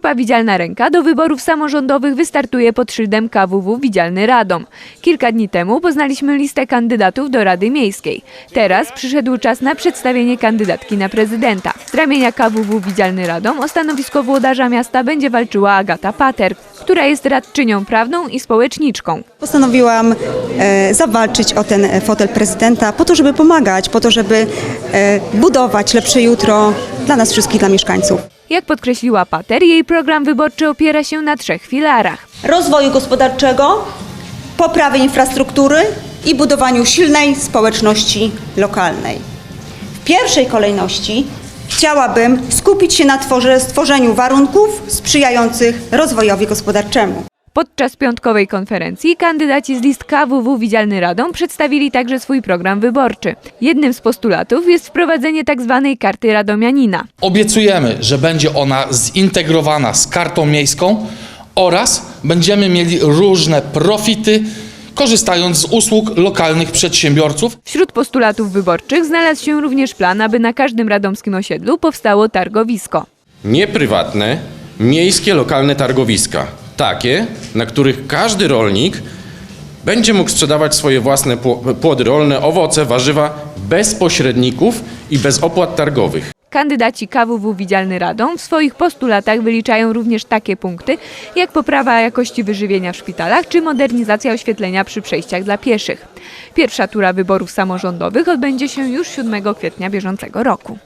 Grupa Widzialna Ręka do wyborów samorządowych wystartuje pod szyldem KWW Widzialny Radom. Kilka dni temu poznaliśmy listę kandydatów do Rady Miejskiej. Teraz przyszedł czas na przedstawienie kandydatki na prezydenta. Z ramienia KWW Widzialny Radom o stanowisko włodarza miasta będzie walczyła Agata Pater, która jest radczynią prawną i społeczniczką. Postanowiłam e, zawalczyć o ten fotel prezydenta po to, żeby pomagać, po to, żeby e, budować lepsze jutro dla nas wszystkich, dla mieszkańców. Jak podkreśliła Pater, jej program wyborczy opiera się na trzech filarach. Rozwoju gospodarczego, poprawy infrastruktury i budowaniu silnej społeczności lokalnej. W pierwszej kolejności chciałabym skupić się na tworze, stworzeniu warunków sprzyjających rozwojowi gospodarczemu. Podczas piątkowej konferencji kandydaci z list KWW Widzialny Radom przedstawili także swój program wyborczy. Jednym z postulatów jest wprowadzenie tzw. karty radomianina. Obiecujemy, że będzie ona zintegrowana z kartą miejską oraz będziemy mieli różne profity, korzystając z usług lokalnych przedsiębiorców. Wśród postulatów wyborczych znalazł się również plan, aby na każdym radomskim osiedlu powstało targowisko. Nieprywatne, miejskie, lokalne targowiska. Takie, na których każdy rolnik będzie mógł sprzedawać swoje własne pło- płody rolne, owoce, warzywa bez pośredników i bez opłat targowych. Kandydaci KWW Widzialny Radom w swoich postulatach wyliczają również takie punkty, jak poprawa jakości wyżywienia w szpitalach czy modernizacja oświetlenia przy przejściach dla pieszych. Pierwsza tura wyborów samorządowych odbędzie się już 7 kwietnia bieżącego roku.